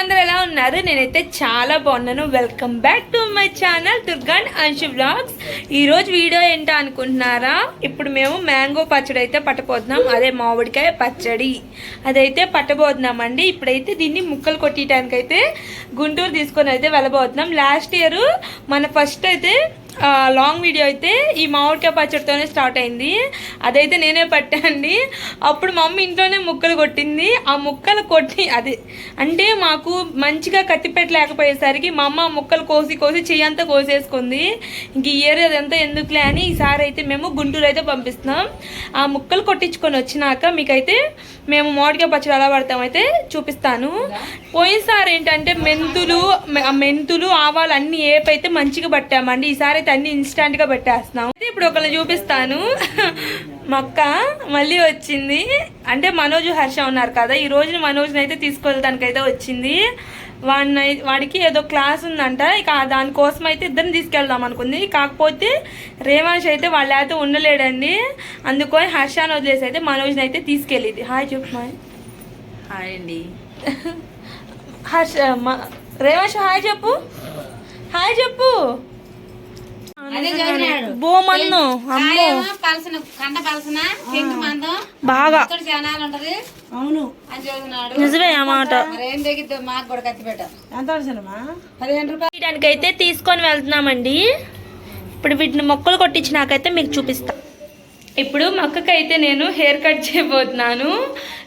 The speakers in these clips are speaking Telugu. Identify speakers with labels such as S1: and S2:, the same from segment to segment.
S1: అందరూ ఎలా ఉన్నారు? నేనైతే చాలా బాగున్నాను. Welcome back to my channel Durgan Anshu blogs ఈరోజు వీడియో ఏంటో అనుకుంటున్నారా? ఇప్పుడు మేము మ్యాంగో పచ్చడి అయితే పట్టబోతున్నాం. అదే మామిడికాయ పచ్చడి. అదైతే పట్టబోతున్నాం అండి ఇప్పుడైతే దీన్ని ముక్కలు కొట్టడానికి అయితే గుంటూరు తీసుకొని అయితే వెళ్ళబోతున్నాం. లాస్ట్ ఇయర్ మన ఫస్ట్ అయితే లాంగ్ వీడియో అయితే ఈ మామిడికాయ పచ్చడితోనే స్టార్ట్ అయింది. అదైతే నేనే పట్టాండి. అప్పుడు మా మమ్మీ ఇంట్లోనే ముక్కలు కొట్టింది. ఆ ముక్కలు కొట్టి అది అంటే మాకు మంచిగా కత్తి పెట్టలేకపోయేసరికి మా అమ్మ ముక్కలు కోసి కోసి చెయ్యంతా కోసేసుకుంది. ఇంక ఇయర్ అదంతా ఎందుకులే అని ఈసారి అయితే మేము గుంటూరు అయితే పంపిస్తున్నాం. ఆ ముక్కలు కొట్టించుకొని వచ్చినాక మీకైతే మేము మామిడికాయ పచ్చడి ఎలా పడతామైతే చూపిస్తాను. పోయినసారి ఏంటంటే మెంతులు మె- మెంతులు ఆవాలు అన్ని ఏపైతే మంచిగా పట్టామండి. ఈసారి అయితే అన్ని ఇన్స్టాంట్గా పెట్టేస్తున్నాం. అయితే ఇప్పుడు ఒకళ్ళు చూపిస్తాను. మొక్క మళ్ళీ వచ్చింది. అంటే మనోజ్ హర్ష ఉన్నారు కదా. ఈ రోజున మనోజ్ని అయితే తీసుకెళ్ళడానికి అయితే వచ్చింది. వాడిని వాడికి ఏదో క్లాస్ ఉందంట ఇక దానికోసం అయితే ఇద్దరిని తీసుకెళ్దాం అనుకుంది. కాకపోతే రేవాంష్ అయితే వాళ్ళ అయితే ఉండలేడండి. అందుకని హర్షాన్ని వదిలేసి అయితే మనోజ్ని అయితే తీసుకెళ్ళింది. హాయ్ చెప్పు మాయ్
S2: హాయ్ అండి.
S1: హర్ష మ- రేవాంష్ హాయ్ చెప్పు. హాయ్ చెప్పు. బోమన్ను
S2: పలసన కంట పలసన? పెంకి మందం?
S1: బాగా.
S2: జనాలు ఉంటది.
S3: అవును.
S2: అని
S1: నిజమే అన్నమాట
S2: ఏం తెగిద్దో మాకు కూడా కత్తి పెట్ట.
S3: ఎంత అవసరమా?
S2: పదిహేను రూపాయలు.
S1: అయితే తీసుకొని వెళ్తున్నామండి. ఇప్పుడు వీటిని మొక్కలు కొట్టించినాకైతే మీకు చూపిస్తా. ఇప్పుడు మొక్కకైతే నేను హెయిర్ కట్ చేయబోతున్నాను.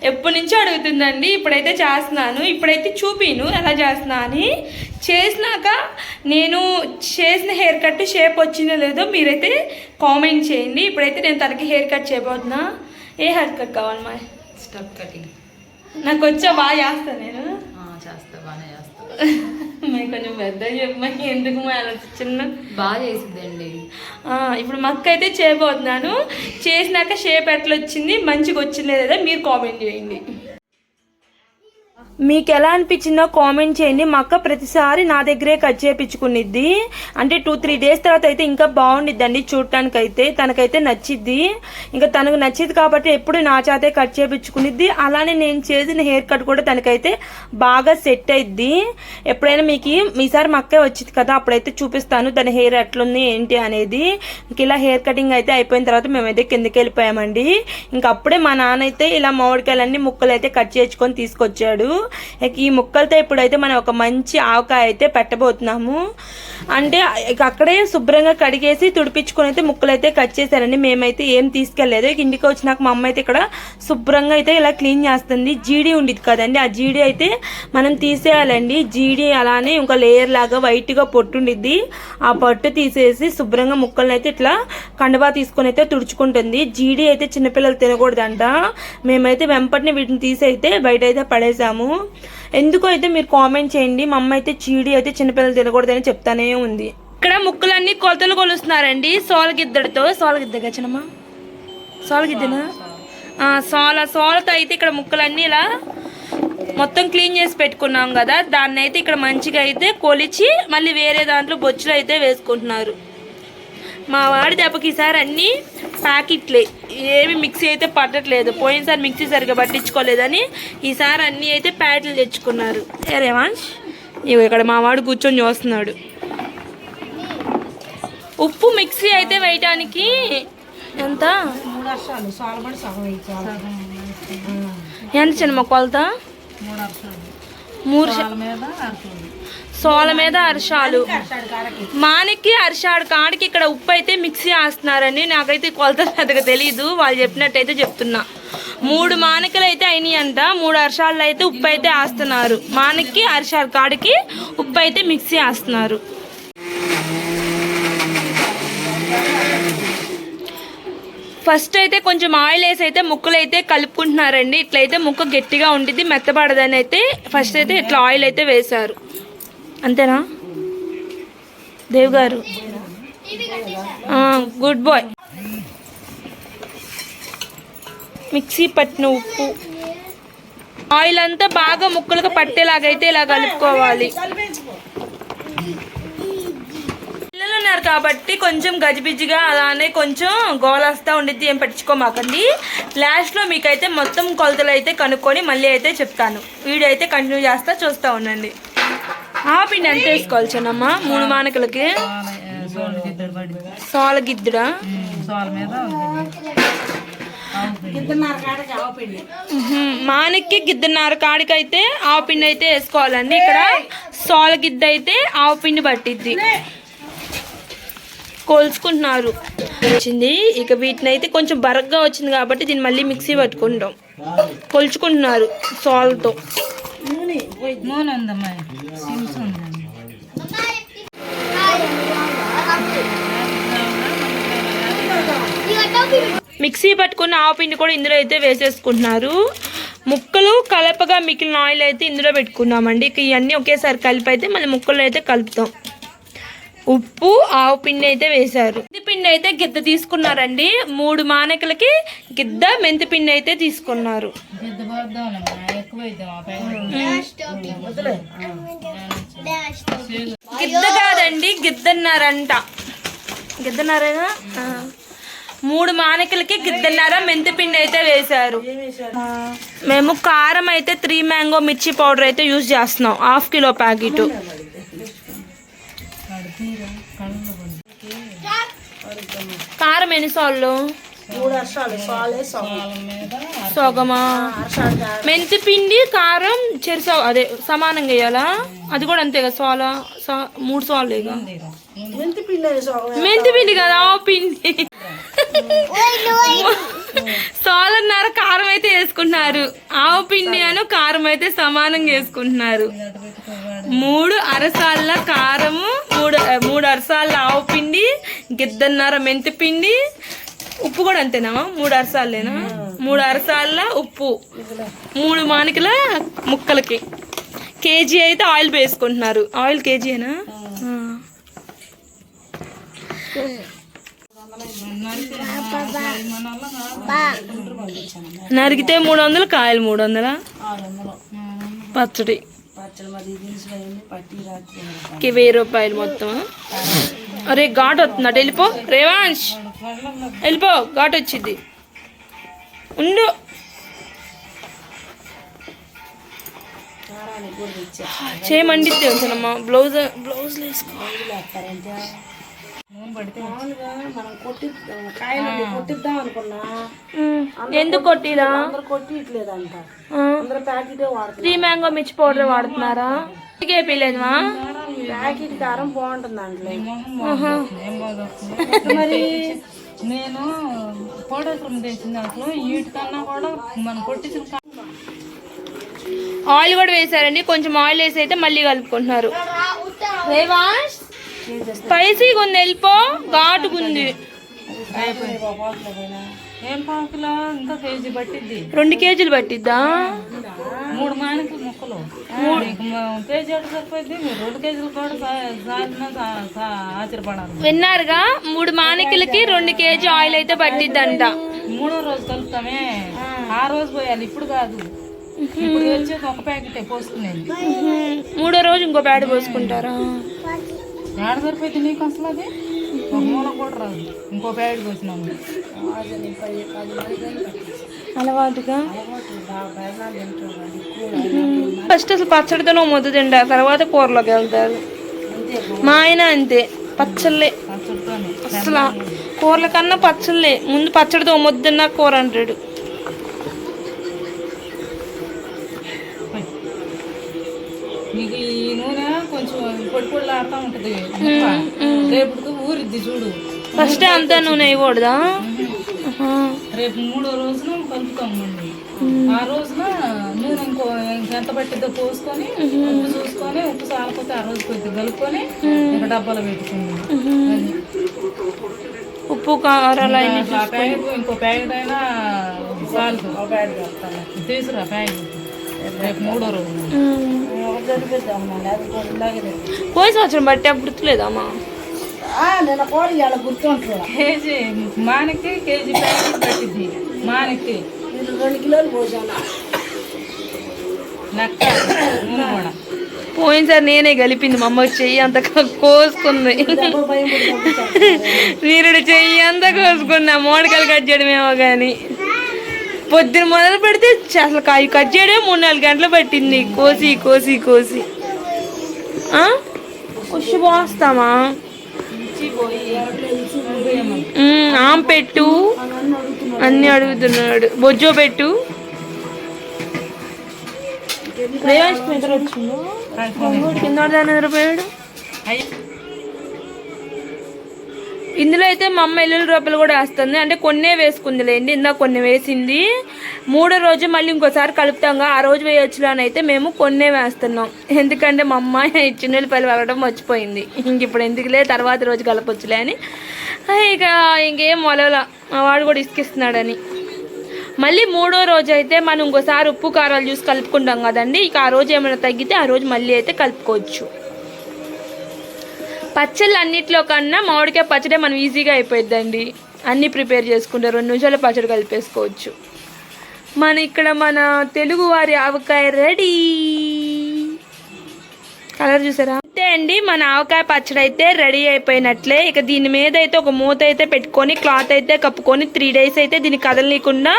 S1: ఎప్పటి నుంచో అడుగుతుందండి. ఇప్పుడైతే చేస్తున్నాను. ఇప్పుడైతే చూపిను. ఎలా చేస్తున్నా అని. చేసినాక నేను చేసిన హెయిర్ కట్ షేప్ వచ్చిందో లేదో మీరైతే కామెంట్ చేయండి. ఇప్పుడైతే నేను తనకి హెయిర్ కట్ చేయబోతున్నా. ఏ హెయిర్ కట్ కావాలి మా
S2: స్టప్ కటింగ్.
S1: నాకు వచ్చా బాగా చేస్తాను నేను.
S2: చేస్తా బాగానే చేస్తా.
S1: మరి కొంచెం పెద్ద చెప్పమా ఎందుకు మా చిన్న?
S2: బాగా చేసిద్దండి.
S1: ఇప్పుడు మక్క అయితే చేయబోతున్నాను. చేసినాక షేప్ ఎట్లా వచ్చింది? మంచిగా వచ్చింది లేదా మీరు కామెంట్ చేయండి. మీకు ఎలా అనిపించిందో కామెంట్ చేయండి. మా అక్క ప్రతిసారి నా దగ్గరే కట్ చేయించుకునిద్ది అంటే టూ త్రీ డేస్ తర్వాత అయితే ఇంకా బాగుండిద్దండి చూడటానికి అయితే తనకైతే నచ్చిద్ది. ఇంకా తనకు నచ్చింది కాబట్టి ఎప్పుడు నా చేతే కట్ చేయించుకునిద్ది అలానే నేను చేసిన హెయిర్ కట్ కూడా తనకైతే బాగా సెట్ అయిద్ది. ఎప్పుడైనా మీకు ఈసారి మా అక్కే వచ్చింది కదా అప్పుడైతే చూపిస్తాను తన హెయిర్ ఎట్లుంది ఏంటి అనేది. ఇంక ఇలా హెయిర్ కటింగ్ అయితే అయిపోయిన తర్వాత మేమైతే కిందకి వెళ్ళిపోయామండి. ఇంక అప్పుడే మా నాన్న అయితే ఇలా మామిడికాయలన్నీ ముక్కలు అయితే కట్ చేసుకొని తీసుకొచ్చాడు. ఇక ఈ ముక్కలతో ఇప్పుడైతే మనం ఒక మంచి ఆవకాయ అయితే పెట్టబోతున్నాము. అంటే ఇక అక్కడే శుభ్రంగా కడిగేసి తుడిపించుకొని అయితే ముక్కలు అయితే కట్ చేశారండి. మేమైతే ఏం తీసుకెళ్ళలేదు. ఇక ఇంటికి వచ్చినాక మా అమ్మ అయితే ఇక్కడ శుభ్రంగా అయితే ఇలా క్లీన్ చేస్తుంది. జీడి ఉండేది కదండి. ఆ జీడి అయితే మనం తీసేయాలండి. జీడి అలానే ఇంకా లేయర్ లాగా వైట్గా పొట్టు ఉండిద్ది. ఆ పట్టు తీసేసి శుభ్రంగా ముక్కలను అయితే ఇట్లా కండబా తీసుకొని అయితే తుడుచుకుంటుంది. జీడి అయితే చిన్నపిల్లలు తినకూడదంట. మేమైతే వెంపటిని వీటిని తీసి అయితే బయట అయితే పడేసాము. ఎందుకో అయితే మీరు కామెంట్ చేయండి మా అమ్మ అయితే చీడి అయితే చిన్నపిల్లలు తినకూడదని చెప్తానే ఉంది. ఇక్కడ ముక్కలన్నీ కొలతలు కొలుస్తున్నారండి. సోలగిద్దడితో సోలగిద్ద గచ్చనమ్మా సోలగిద్దనా? సోల సోలతో అయితే ఇక్కడ ముక్కలన్నీ ఇలా మొత్తం క్లీన్ చేసి పెట్టుకున్నాం కదా. దాన్ని అయితే ఇక్కడ మంచిగా అయితే కొలిచి మళ్ళీ వేరే దాంట్లో బొచ్చులు అయితే వేసుకుంటున్నారు. మా వాడి దెబ్బకి ఈసారి అన్ని ప్యాకెట్లే. ఏమి మిక్సీ అయితే పట్టట్లేదు. పోయినసారి మిక్సీ సరిగ్గా పట్టించుకోలేదని ఈసారి అన్నీ అయితే ప్యాకెట్లు తెచ్చుకున్నారు. రేవాంష్? ఇవి ఇక్కడ మా వాడు కూర్చొని చూస్తున్నాడు. ఉప్పు మిక్సీ అయితే వేయటానికి ఎంత? ఎంత చిన్న కొలత
S3: మూడు మీద
S1: సోల మీద
S3: అరిషాలు.
S1: మానికి అరిషాడు కాడికి ఇక్కడ ఉప్పు అయితే మిక్సీ ఆస్తున్నారని నాకైతే కొలత పెద్దగా తెలియదు వాళ్ళు చెప్పినట్టయితే చెప్తున్నా. మూడు మానికలు అయితే అయినాయి అంట మూడు అరిశాలు అయితే ఉప్పు అయితే వేస్తున్నారు. మానకి అరిషాడు కాడికి ఉప్పు అయితే మిక్సీ వేస్తున్నారు. ఫస్ట్ అయితే కొంచెం ఆయిల్ వేసి అయితే ముక్కలు అయితే కలుపుకుంటున్నారండి. ఇట్లయితే ముక్క గట్టిగా ఉండిద్ది మెత్తబడదని అయితే ఫస్ట్ అయితే ఇట్లా ఆయిల్ అయితే వేశారు. అంతేనా? దేవ్ గారు గుడ్ బాయ్. మిక్సీ పట్టిన ఉప్పు. ఆయిల్ అంతా బాగా ముక్కలుగా పట్టేలాగైతే ఇలా కలుపుకోవాలి. పిల్లలు ఉన్నారు కాబట్టి కొంచెం గజిబిజిగా అలానే కొంచెం గోలాస్తా ఉండిద్ది ఏం పట్టించుకోమాకండి. లాస్ట్లో మీకైతే మొత్తం కొలతలు అయితే కనుక్కొని మళ్ళీ అయితే చెప్తాను. వీడియో అయితే కంటిన్యూ చేస్తా చూస్తూ ఉండండి. ఆ పిండి ఎంత వేసుకోవాలి చిన్నమ్మ. మూడు మానకలకి
S3: సోల గిద్దుడా మానక్కి గిద్దన్నర కాడకి ఆవు పిండి
S1: ఆవు పిండి అయితే వేసుకోవాలండి. ఇక్కడ సోల గిద్ద అయితే ఆవు పిండి పట్టిద్ది. కోల్చుకుంటున్నారు. వచ్చింది. ఇక వీటిని అయితే కొంచెం బరగ్గా వచ్చింది కాబట్టి దీన్ని మళ్ళీ మిక్సీ పట్టుకుంటాం. కొలుచుకుంటున్నారు సాల్తో.
S3: నూనె ఉందమ్మా సిమ్స్ ఉందండి
S1: మిక్సీ పట్టుకున్న ఆవు పిండి కూడా ఇందులో అయితే వేసేసుకుంటున్నారు. ముక్కలు కలపగా మిగిలిన ఆయిల్ అయితే ఇందులో పెట్టుకున్నామండి. ఇక ఇవన్నీ ఒకేసారి కలిపి అయితే మళ్ళీ ముక్కలు అయితే కలుపుతాం. ఉప్పు ఆవు పిండి అయితే వేశారు. మెంతి పిండి అయితే గిద్ద తీసుకున్నారండి. మూడు మానకలకి గిద్ద మెంతి పిండి అయితే తీసుకున్నారు. గిద్ద కాదండి గిద్దన్నారంట. గిద్దన్నారేనా? ఆ. మూడు మానికలకి గిద్దన్నార? మెంతి పిండి అయితే వేశారు. మేము కారం అయితే త్రీ మ్యాంగో మిర్చి పౌడర్ అయితే యూజ్ చేస్తున్నాం. Half kilo packet. కారం ఎన్ని సార్లు? సగమా మెంతి పిండి కారం చెరిసా అదే సమానంగా వేయాలా? అది కూడా అంతే కదా సోల మూడు
S3: సోల
S1: మెంతి పిండి కదా పిండి. సోలన్నర కారం అయితే వేసుకుంటున్నారు. ఆవు పిండి అను కారం అయితే సమానంగా వేసుకుంటున్నారు. మూడు అరసాల కారము మూడు మూడు అరసాల ఆవు పిండి గిద్దన్నర మెంతి పిండి ఉప్పు కూడా అంతేనా మూడు అరసాలేనా మూడు అరసాల ఉప్పు. మూడు మానికల ముక్కలకి. కేజీ అయితే ఆయిల్ వేసుకుంటున్నారు. ఆయిల్ కేజీనా నరికితే మూడు వందలు కాయలు మూడు వందల పచ్చడి వెయ్యి రూపాయలు మొత్తం. అరే ఘాట్ వస్తుందట. వెళ్ళిపో. రేవాంశ్ వెళ్ళిపో ఘాట్ వచ్చింది. ఉండు. చేయమండిద్ది వచ్చానమ్మా బ్లౌజ్ బ్లౌజ్ ఎందుకు కొట్టిరా త్రీ మ్యాంగో మిర్చి పౌడర్ వాడుతున్నారా? ఏపీలేదుమా
S3: ప్యాకెట్ కారం బాగుంటుంది అంటలే మరి నేను పౌడర్ దాంట్లో. వీటికన్నా కూడా మనం కొట్టించిన కా-
S1: ఆయిల్ కూడా వేసారండి కొంచెం ఆయిల్ వేసి అయితే మళ్ళీ కలుపుకుంటున్నారు. స్పైసీగా ఉంది వెళ్ళిపో. ఘాటుగా ఉంది.
S3: అయిపోయింది పావుకిలో పోయినా. ఏం పావుకిలో ఇంకా కేజీ పట్టిద్ది.
S1: రెండు కేజీలు పట్టిద్దా?
S3: మూడు మానికి ముక్కలు.
S1: విన్నారుగా? మూడు మానికలకి రెండు కేజీ ఆయిల్ అయితే పట్టిద్దంట.
S3: మూడో రోజు కలుపుతామే. ఆ. రోజు పోయాలి. ఇప్పుడు కాదు. ఇప్పుడు ఒక ప్యాకెట్ పోసుకునేది.
S1: మూడో రోజు ఇంకో ప్యాడ్ పోసుకుంటారా?
S3: ఏడ సరిపోయింది నీకు అసలు అది? ఒక మూల కూడా రాదు. ఇంకో ప్యాకెట్ పోసినాము.
S1: అలవాటుగా? ఫస్ట్ అసలు పచ్చడితోనే ముద్ద తింటారు తర్వాత కూరలోకి వెళ్తారు. మా ఆయన అంతే పచ్చళ్ళే. అసలు కూరల కన్నా పచ్చళ్ళే. ముందు పచ్చడితో ముద్ద తిన్నా కూర అంటాడు.
S3: పోయి. నీకు ఈ నూనె కొంచెం పొడి పొడి ఆడుతూ ఉంటుంది రేపు ఊరిద్ది చూడు.
S1: ఫస్ట్ అంతా నూనె వేయకూడదా.
S3: రేపు మూడో రోజున కలుపుతాం మళ్ళీ ఆ రోజున నూనె ఇంకో ఇంకెంత పట్టిద్దో పోసుకొని ఉప్పు చూసుకొని ఉప్పు సాలపోతే ఆ రోజు కొద్దిగా కలుపుకొని ఒక డబ్బాలో పెట్టుకుంది.
S1: ఉప్పు కారాలు
S3: ప్యాకెట్ ఇంకో ప్యాకెట్ అయినా చాలు తీసుకురా ప్యాకెట్. రేపు మూడో రోజు
S1: పోయి సంవత్సరం బట్టి అప్పుడు గుర్తులేదమ్మా
S3: నేను కూడా ఇవాళ కేజీ మానకి కేజీ ప్యాకెట్ పట్టిద్ది. మానకి. రెండు కిలోలు పోసాను. నూనె కూడా.
S1: పోయినసారి నేనే కలిపింది మా అమ్మ చెయ్యి అంత కోసుకుంది. వీరుడు చెయ్యి అంతా కోసుకున్నా మోడకాయలు కట్ చేయడమేమో కానీ పొద్దున మొదలు పెడితే అసలు కాయ కట్ చేయడమే మూడు నాలుగు గంటలు పట్టింది. కోసి కోసి కోసి. ఆ? ఉష్ పోస్తామా? ఉమ్, ఆం పెట్టు. అన్ని అడుగుతున్నాడు. బొజ్జో పెట్టు. కింద నిద్రపోయాడు ఇందులో అయితే మా అమ్మ ఎల్లుల్లి రూపాయలు కూడా వేస్తుంది. అంటే కొన్నే వేసుకుందిలేండి. ఇందాక కొన్ని వేసింది. మూడో రోజు మళ్ళీ ఇంకోసారి కలుపుతాంగా. ఆ రోజు వేయొచ్చులో అని అయితే మేము కొన్నే వేస్తున్నాం. ఎందుకంటే మా అమ్మ చిన్నెల్లిపల్లి వెళ్ళడం మర్చిపోయింది. ఇంక ఇప్పుడు ఎందుకులే తర్వాత రోజు కలపొచ్చులే అని. ఇక ఇంకేం మొలవల. మా వాడు కూడా ఇసుకిస్తున్నాడని. మళ్ళీ మూడో రోజు అయితే మనం ఇంకోసారి ఉప్పు కారాలు చూసి కలుపుకుంటాం కదండి. ఇక ఆ రోజు ఏమైనా తగ్గితే ఆ రోజు మళ్ళీ అయితే కలుపుకోవచ్చు. పచ్చళ్ళు అన్నిట్లో కన్నా మామిడికాయ పచ్చడే మనం ఈజీగా అయిపోయిద్దండి. అన్నీ ప్రిపేర్ చేసుకుంటే రెండు నిమిషాలు పచ్చడి కలిపేసుకోవచ్చు. మన ఇక్కడ మన తెలుగు వారి ఆవకాయ రెడీ. కలర్ చూసారా? అంతే అండి మన ఆవకాయ పచ్చడి అయితే రెడీ అయిపోయినట్లే. ఇక దీని మీద అయితే ఒక మూత అయితే పెట్టుకొని క్లాత్ అయితే కప్పుకొని త్రీ డేస్ అయితే దీన్ని కదలనీయకుండా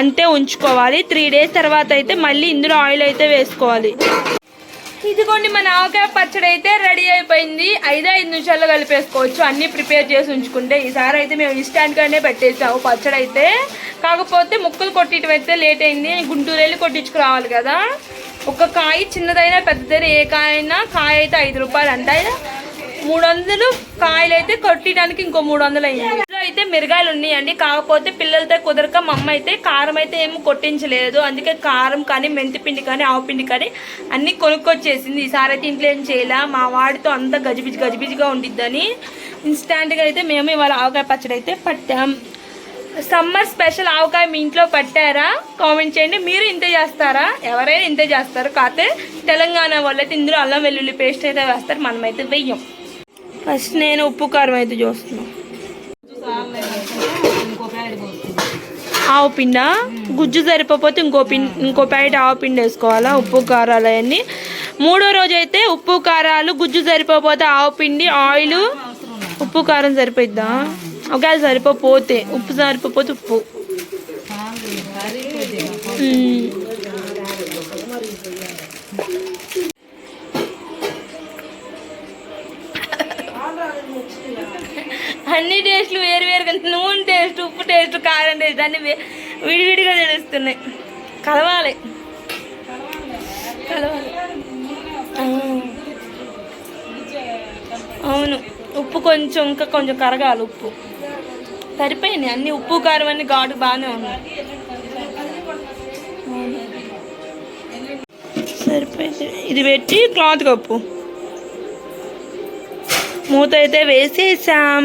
S1: అంతే ఉంచుకోవాలి. త్రీ డేస్ తర్వాత అయితే మళ్ళీ ఇందులో ఆయిల్ అయితే వేసుకోవాలి. ఇదిగోండి మన ఆవకాయ పచ్చడి అయితే రెడీ అయిపోయింది. ఐదు ఐదు నిమిషాల్లో కలిపేసుకోవచ్చు. అన్ని ప్రిపేర్ చేసి ఉంచుకుంటే ఈసారి అయితే మేము ఇన్స్టాంట్ పెట్టేసాము పచ్చడి అయితే. కాకపోతే ముక్కలు కొట్టిటం అయితే లేట్ అయింది. గుంటూరు వెళ్ళి కొట్టించుకురావాలి కదా. ఒక కాయ చిన్నదైనా పెద్దదైనా ఏ కాయ అయినా కాయ అయితే ఐదు రూపాయలు అంట మూడు వందలు కాయలు అయితే కొట్టడానికి ఇంకో మూడు వందలు అయింది ఇందులో అయితే మిరగాయలు ఉన్నాయండి. కాకపోతే పిల్లలతో కుదరక మా అమ్మ అయితే కారం అయితే ఏమి కొట్టించలేదు. అందుకే కారం కానీ మెంతి పిండి కానీ ఆవు పిండి కానీ అన్ని కొనుక్కొచ్చేసింది. ఈసారి అయితే ఇంట్లో ఏం చేయలే. మా వాడితో అంతా గజిబిజి గజిబిజిగా ఉండిద్దని ఇన్స్టాంట్గా అయితే మేము ఇవాళ ఆవకాయ పచ్చడి అయితే పట్టాం. సమ్మర్ స్పెషల్ ఆవకాయ మీ ఇంట్లో పట్టారా? కామెంట్ చేయండి. మీరు ఇంతే చేస్తారా? ఎవరైనా ఇంతే చేస్తారు. కాకపోతే తెలంగాణ వాళ్ళైతే ఇందులో అల్లం వెల్లుల్లి పేస్ట్ అయితే వేస్తారు. మనమైతే వెయ్యం. ఫస్ట్ నేను ఉప్పు కారం అయితే
S3: పోస్తుంది
S1: ఆవు పిండ? గుజ్జు సరిపోతే ఇంకో పిన్ ఇంకో ప్యాకెట్ ఆవు పిండి వేసుకోవాలా? ఉప్పు కారాలు అవన్నీ. మూడో రోజు అయితే ఉప్పు కారాలు గుజ్జు సరిపోతే ఆవు పిండి ఆయిల్ ఉప్పు కారం సరిపోయిద్దా? ఒకవేళ సరిపోతే ఉప్పు సరిపోతే ఉప్పు. అన్ని టేస్ట్లు వేరు వేరుగా నూనె టేస్ట్ ఉప్పు టేస్ట్ కారం టేస్ట్ అన్ని విడివిడిగా తెలుస్తున్నాయి. కలవాలి. కలవాలి. అవును. ఉప్పు కొంచెం ఇంకా కొంచెం కరగాలి ఉప్పు. సరిపోయినాయి అన్ని ఉప్పు కారం అన్ని ఘాటు బాగానే ఉన్నాయి. సరిపోయింది. ఇది పెట్టి క్లాత్ కప్పు. మూత అయితే వేసేసాం.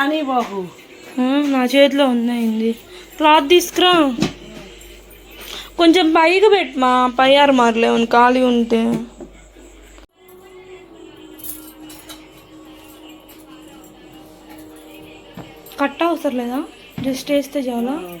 S3: అని బాబు
S1: నా చేతిలో ఉన్నాయింది క్లాత్ తీసుకురా. కొంచెం పైకి పెట్టమా పై ఆరమారలే ఖాళీ ఉంటే. కట్ట అవసరం లేదా? జస్ట్ వేస్తే చాలా.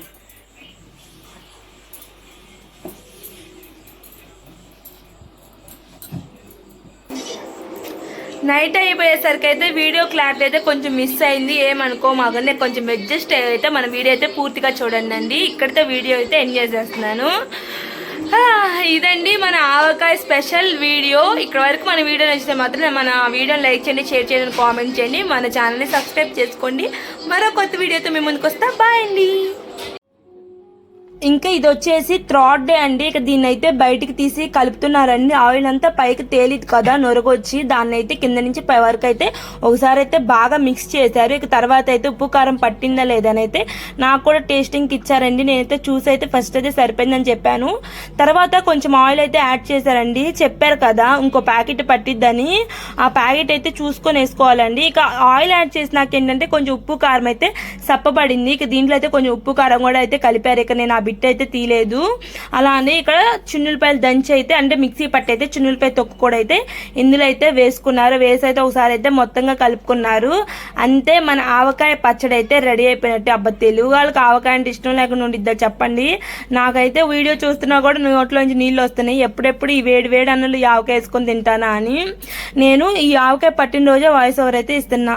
S1: నైట్ అయిపోయేసరికి అయితే వీడియో క్లారిటీ అయితే కొంచెం మిస్ అయింది. ఏమనుకో మాకంటే కొంచెం అడ్జస్ట్ అయితే మన వీడియో అయితే పూర్తిగా చూడండి అండి. ఇక్కడితో వీడియో అయితే ఎంజాయ్ చేస్తున్నాను ఇదండి మన ఆవకాయ స్పెషల్ వీడియో. ఇక్కడ వరకు మన వీడియో నచ్చితే మాత్రం మన వీడియోని లైక్ చేయండి షేర్ చేయండి కామెంట్ చేయండి. మన ఛానల్ని సబ్స్క్రైబ్ చేసుకోండి. మరో కొత్త వీడియోతో మేము ముందుకు వస్తా. బాయ్ అండి. ఇంకా ఇది వచ్చేసి థ్రాడ్ డే అండి. ఇక దీన్ని అయితే బయటికి తీసి కలుపుతున్నారండి. ఆయిల్ అంతా పైకి తేలిదు కదా నొరగొచ్చి. దాన్ని అయితే కింద నుంచి పై వరకు అయితే ఒకసారి అయితే బాగా మిక్స్ చేశారు. ఇక తర్వాత అయితే ఉప్పు కారం పట్టిందా లేదని అయితే నాకు కూడా టేస్టింగ్కి ఇచ్చారండి. నేనైతే చూసి అయితే ఫస్ట్ అయితే సరిపోయిందని చెప్పాను. తర్వాత కొంచెం ఆయిల్ అయితే యాడ్ చేశారండి. చెప్పారు కదా ఇంకో ప్యాకెట్ పట్టిద్దని. ఆ ప్యాకెట్ అయితే చూసుకొని వేసుకోవాలండి. ఇక ఆయిల్ యాడ్ చేసినాక ఏంటంటే కొంచెం ఉప్పు కారం అయితే సప్పబడింది. ఇక దీంట్లో అయితే కొంచెం ఉప్పు కారం కూడా అయితే కలిపారు. ఇక నేను బిట్ అయితే తీయలేదు. అలానే ఇక్కడ చున్నులపాయలు దంచి అయితే అంటే మిక్సీ పట్టి అయితే చున్నులపాయ తొక్కు కూడా అయితే ఇందులో అయితే వేసుకున్నారు. వేసి అయితే ఒకసారి అయితే మొత్తంగా కలుపుకున్నారు. అంతే మన ఆవకాయ పచ్చడి అయితే రెడీ అయిపోయినట్టు. అబ్బా తెలుగు వాళ్ళకి ఆవకాయ అంటే ఇష్టం లేకుండా ఉండిద్దా చెప్పండి. నాకైతే వీడియో చూస్తున్నా కూడా నోట్లోంచి నీళ్ళు వస్తున్నాయి. ఎప్పుడెప్పుడు ఈ వేడి వేడి అన్నలు ఈ ఆవకాయ వేసుకొని తింటానా అని. నేను ఈ ఆవకాయ పట్టిన రోజే వాయిస్ ఓవర్ అయితే ఇస్తున్నా.